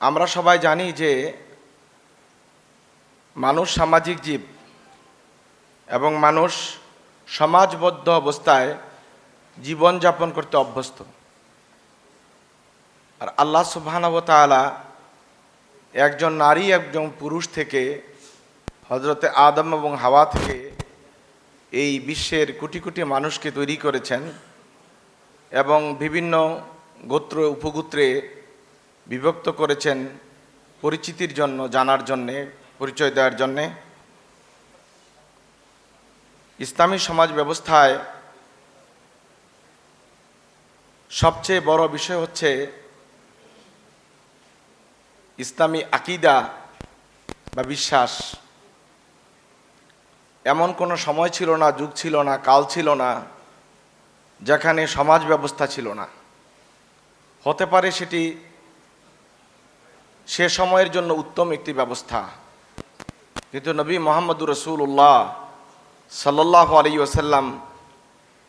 আমরা সবাই জানি যে মানুষ সামাজিক জীব এবং মানুষ সমাজবদ্ধ অবস্থায় জীবনযাপন করতে অভ্যস্ত। আর আল্লাহ সুবহানাহু একজন নারী, একজন পুরুষ থেকে হজরতে আদম এবং হাওয়া থেকে এই বিশ্বের কোটি কোটি মানুষকে তৈরি করেছেন এবং বিভিন্ন গোত্র, উপগোত্রে বিভক্ত করেছেন পরিচিতির জন্য, জানার জন্যে, পরিচয় দেওয়ার জন্যে। ইসলামী সমাজ ব্যবস্থায় সবচেয়ে বড় বিষয় হচ্ছে ইসলামী আকিদা বা বিশ্বাস। এমন কোনো সময় ছিল না, যুগ ছিল না, কাল ছিল না, যেখানে সমাজ ব্যবস্থা ছিল না। হতে পারে সেটি সে সময়ের জন্য উত্তম একটি ব্যবস্থা। কিন্তু নবী মোহাম্মদুর রসুল্লাহ সাল্লাহ আলী ওসাল্লাম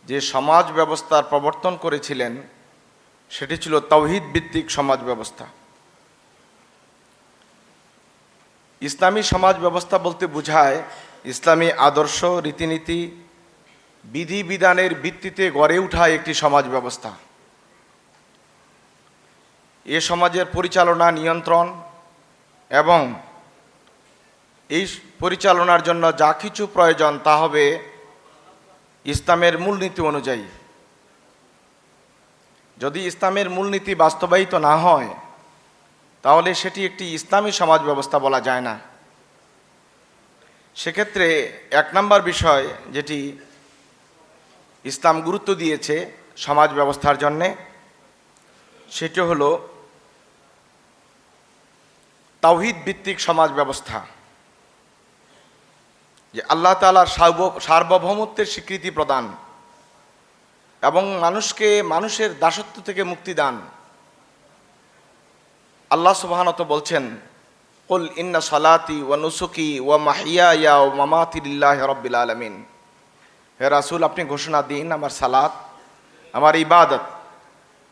যে সমাজ ব্যবস্থার প্রবর্তন করেছিলেন, সেটি ছিল তৌহিদ ভিত্তিক সমাজ ব্যবস্থা। ইসলামী সমাজ ব্যবস্থা বলতে বোঝায় ইসলামী আদর্শ, রীতিনীতি, বিধিবিধানের ভিত্তিতে গড়ে ওঠা একটি সমাজ ব্যবস্থা। এ সমাজের পরিচালনা, নিয়ন্ত্রণ এবং এই পরিচালনার জন্য যা কিছু প্রয়োজন তা হবে ইসলামের মূলনীতি অনুযায়ী। যদি ইসলামের মূলনীতি বাস্তবায়িত না হয়, তাহলে সেটি একটি ইসলামী সমাজ ব্যবস্থা বলা যায় না। সেক্ষেত্রে এক নম্বর বিষয় যেটি ইসলাম গুরুত্ব দিয়েছে সমাজ ব্যবস্থার জন্যে, সেটি হলো তাওহিদ ভিত্তিক সমাজ ব্যবস্থা। যে আল্লাহ তালার সার্বভৌমত্বের স্বীকৃতি প্রদান এবং মানুষকে, মানুষের দাসত্ব থেকে মুক্তি দান। আল্লাহ সুবাহানত বলছেন, কুল ইন্না সালাতি ওয়া নুসুকি ওয়া মাহিয়া ইয়া ও মামাতিল্লাহ রব্বিল আলমিন। হে রাসুল, আপনি ঘোষণা দিন, আমার সালাত, আমার ইবাদত,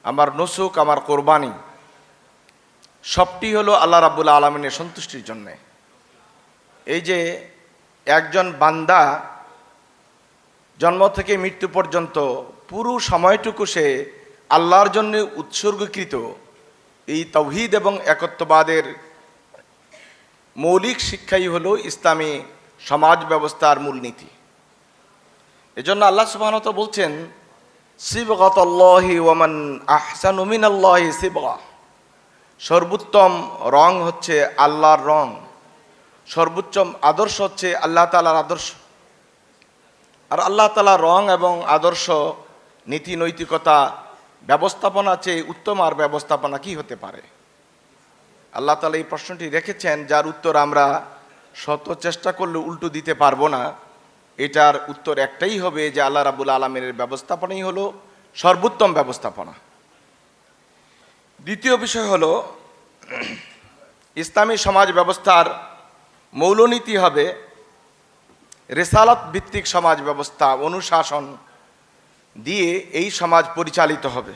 আমার নুসুক, আমার কোরবানি। সবটি হলো আল্লাহ রাবুল আলমিনের সন্তুষ্টির জন্যে। এই যে একজন বান্দা জন্ম থেকে মৃত্যু পর্যন্ত পুরো সময়টুকু সে আল্লাহর জন্য উৎসর্গকৃত, এই তৌহিদ এবং একত্ববাদের মৌলিক শিক্ষাই হলো ইসলামী সমাজ ব্যবস্থার মূলনীতি এজন্য আল্লাহ সুবাহনত বলছেন শিবগতল্লাহি ওমান আহসান উমিন আল্লাহি শিবগা সর্বোত্তম রং হচ্ছে আল্লাহর রং। সর্বোচ্চম আদর্শ হচ্ছে আল্লাহ তালার আদর্শ। আর আল্লাহ তালার রং এবং আদর্শ, নীতি, নৈতিকতা, ব্যবস্থাপনা চেয়ে উত্তম আর ব্যবস্থাপনা কি হতে পারে? আল্লাহ তালা এই প্রশ্নটি রেখেছেন, যার উত্তর আমরা শত চেষ্টা করলে উল্টো দিতে পারব না। এটার উত্তর একটাই হবে যে আল্লাহ রাবুল আলমের ব্যবস্থাপনাই হলো সর্বোত্তম ব্যবস্থাপনা। দ্বিতীয় বিষয় হলো, ইসলামী সমাজ ব্যবস্থার মৌলনীতি হবে রেসালত ভিত্তিক সমাজ ব্যবস্থা, অনুশাসন দিয়ে এই সমাজ পরিচালিত হবে।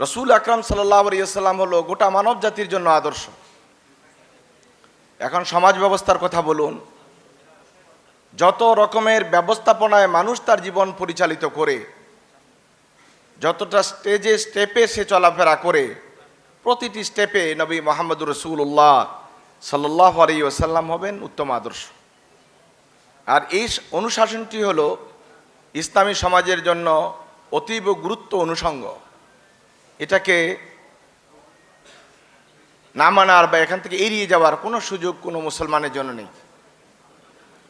রসুল আকরাম সাল্লাহ আলিয়াল্লাম হলো গোটা মানব জাতির জন্য আদর্শ। এখন সমাজ ব্যবস্থার কথা বলুন, যত রকমের ব্যবস্থাপনায় মানুষ তার জীবন পরিচালিত করে যতটা স্টেজে স্টেপে সে চলাফেরা করে, প্রতিটি স্টেপে নবী মোহাম্মদুর রসুল্লাহ সাল্লাহ আলী ওসাল্লাম হবেন উত্তম আদর্শ। আর এই অনুশাসনটি হলো ইসলামী সমাজের জন্য অতীব গুরুত্ব অনুষঙ্গ। এটাকে না মানার বা এখান থেকে এড়িয়ে যাওয়ার কোনো সুযোগ কোনো মুসলমানের জন্য নেই।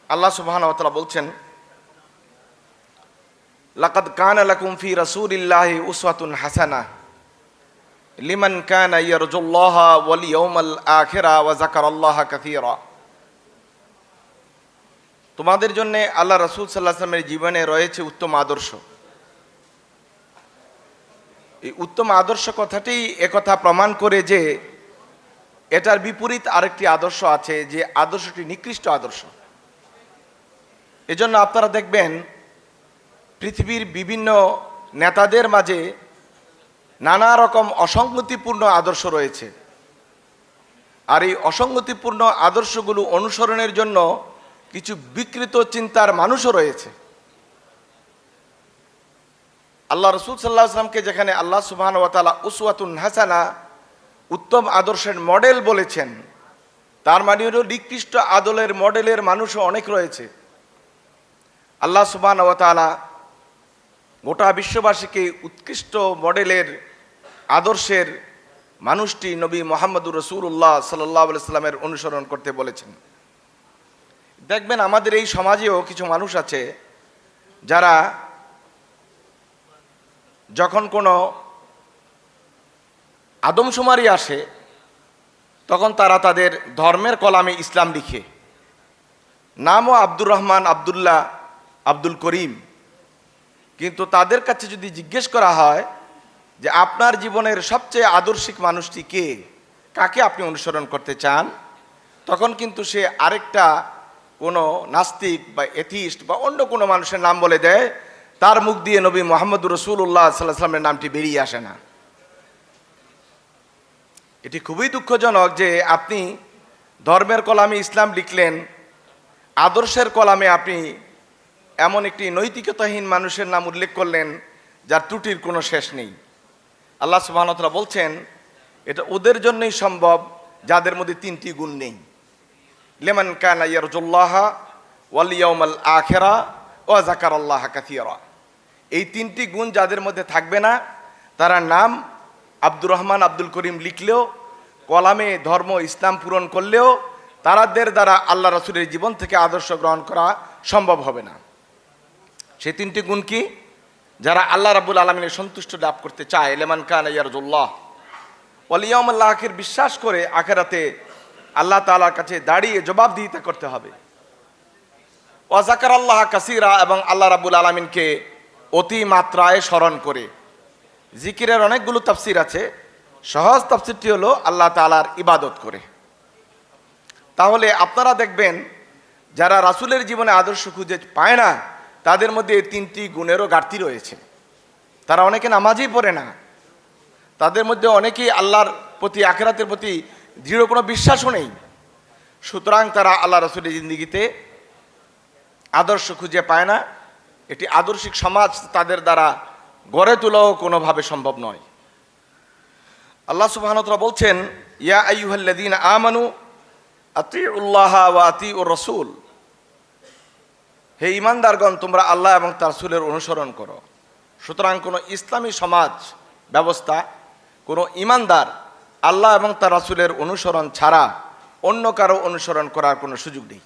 আল্লাহ সুবাহানতলা বলছেন লাকাদ কান লাকুম ফি রাসূলিল্লাহি উসওয়াতুন হাসানা লিমান কানা ইয়ারজুল্লাহা ওয়াল ইয়াউমাল আখিরা ওয়া যাকারাল্লাহা কাসীরা তোমাদের জন্য আল্লাহ রাসূল সাল্লাল্লাহু আলাইহি ওয়াসাল্লামের জীবনে রয়েছে উত্তম আদর্শ। এই উত্তম আদর্শ কথাটি একথা প্রমাণ করে যে এটার বিপরীত আরেকটি আদর্শ আছে যে আদর্শটি নিকৃষ্ট আদর্শ। এজন্য আপনারা দেখবেন পৃথিবীর বিভিন্ন নেতাদের মাঝে নানা রকম অসঙ্গতিপূর্ণ আদর্শ রয়েছে। আর এই অসঙ্গতিপূর্ণ আদর্শগুলো অনুসরণের জন্য কিছু বিকৃত চিন্তার মানুষও রয়েছে। আল্লাহ রসুল সাল্লাহ আসলামকে যেখানে আল্লাহ সুবহান ওয়াতালা উসওয়াতুন হাসানা, উত্তম আদর্শের মডেল বলেছেন, তার মানে হলো নিকৃষ্ট আদলের মডেলের মানুষও অনেক রয়েছে। আল্লাহ সুবহান ওয়াতালা গোটা বিশ্ববাসীকে উৎকৃষ্ট মডেলের আদর্শের মানুষটি নবী মোহাম্মদুর রসুল্লাহ সাল্লাহ সাল্লামের অনুসরণ করতে বলেছেন। দেখবেন আমাদের এই সমাজেও কিছু মানুষ আছে যারা যখন কোনো আদমশুমারি আসে, তখন তারা তাদের ধর্মের কলামে ইসলাম লিখে। নামও আব্দুর রহমান আবদুল্লাহ আব্দুল করিম। কিন্তু তাদের কাছে যদি জিজ্ঞেস করা হয় যে আপনার জীবনের সবচেয়ে আদর্শিক মানুষটি কে, কাকে আপনি অনুসরণ করতে চান, তখন কিন্তু সে আরেকটা কোনো নাস্তিক বা এথিস্ট বা অন্য কোনো মানুষের নাম বলে দেয়, তার মুখ দিয়ে নবী মোহাম্মদ রসুল্লাহ সাল্লাহ সাল্লামের নামটি বেরিয়ে আসে না। এটি খুবই দুঃখজনক যে আপনি ধর্মের কলামে ইসলাম লিখলেন, আদর্শের কলামে আপনি এমন একটি নৈতিকতাহীন মানুষের নাম উল্লেখ করলেন, যার ত্রুটির কোনো শেষ নেই। আল্লাহ সুবাহতলা বলছেন, এটা ওদের জন্যই সম্ভব, যাদের মধ্যে তিনটি গুণ নেই। লেমন কানা ইয়ারজুল্লাহ ওয়ালিয়াউমাল আখেরা ও জাকার আল্লাহ কাথিয়রা এই তিনটি গুণ যাদের মধ্যে থাকবে না, তারা নাম আব্দুর রহমান আব্দুল করিম লিখলেও, কলামে ধর্ম ইসলাম পূরণ করলেও, তারাদের দ্বারা আল্লাহ রসুলের জীবন থেকে আদর্শ গ্রহণ করা সম্ভব হবে না। সেই তিনটি গুণ কি? যারা আল্লাহ রাবুল আলমিনের সন্তুষ্ট লাভ করতে চায়, লেমান খান ইয়ারজুল্লাহ। ওয়ালিয়াউমাল্লাহ আখের, বিশ্বাস করে আখেরাতে আল্লাহ তালার কাছে দাঁড়িয়ে জবাবদিহিতা করতে হবে। ওয়াজাকার আল্লাহ কাসিরা, এবং আল্লাহ রাবুল আলমিনকে অতি মাত্রায় স্মরণ করে। জিকিরের অনেকগুলো তাফসির আছে। সহজ তাফসিরটি হলো আল্লাহ তালার ইবাদত করে। তাহলে আপনারা দেখবেন, যারা রাসুলের জীবনে আদর্শ খুঁজে পায় না তাদের মধ্যে এই তিনটি গুণেরও ঘাটতি রয়েছে। তারা অনেকে নামাজই পড়ে না। তাদের মধ্যে অনেকেই আল্লাহর প্রতি, আখেরাতের প্রতি দৃঢ় কোনো বিশ্বাসও নেই। সুতরাং তারা আল্লাহ রসুলের জিন্দিগিতে আদর্শ খুঁজে পায় না। এটি আদর্শিক সমাজ তাদের দ্বারা গড়ে তোলাও কোনোভাবে সম্ভব নয়। আল্লাহ সুবাহতরা বলছেন, ইয়া আইয়ুহাল্লাদিন আমানু আতি উল্লাহ ওয়া আতি ও রসুল। হে ইমানদারগণ, তোমরা আল্লাহ এবং তার সুলের অনুসরণ করো। সুতরাং কোনো ইসলামী সমাজ ব্যবস্থা, কোনো ইমানদার আল্লাহ এবং তার রাসুলের অনুসরণ ছাড়া অন্য কারও অনুসরণ করার কোনো সুযোগ নেই।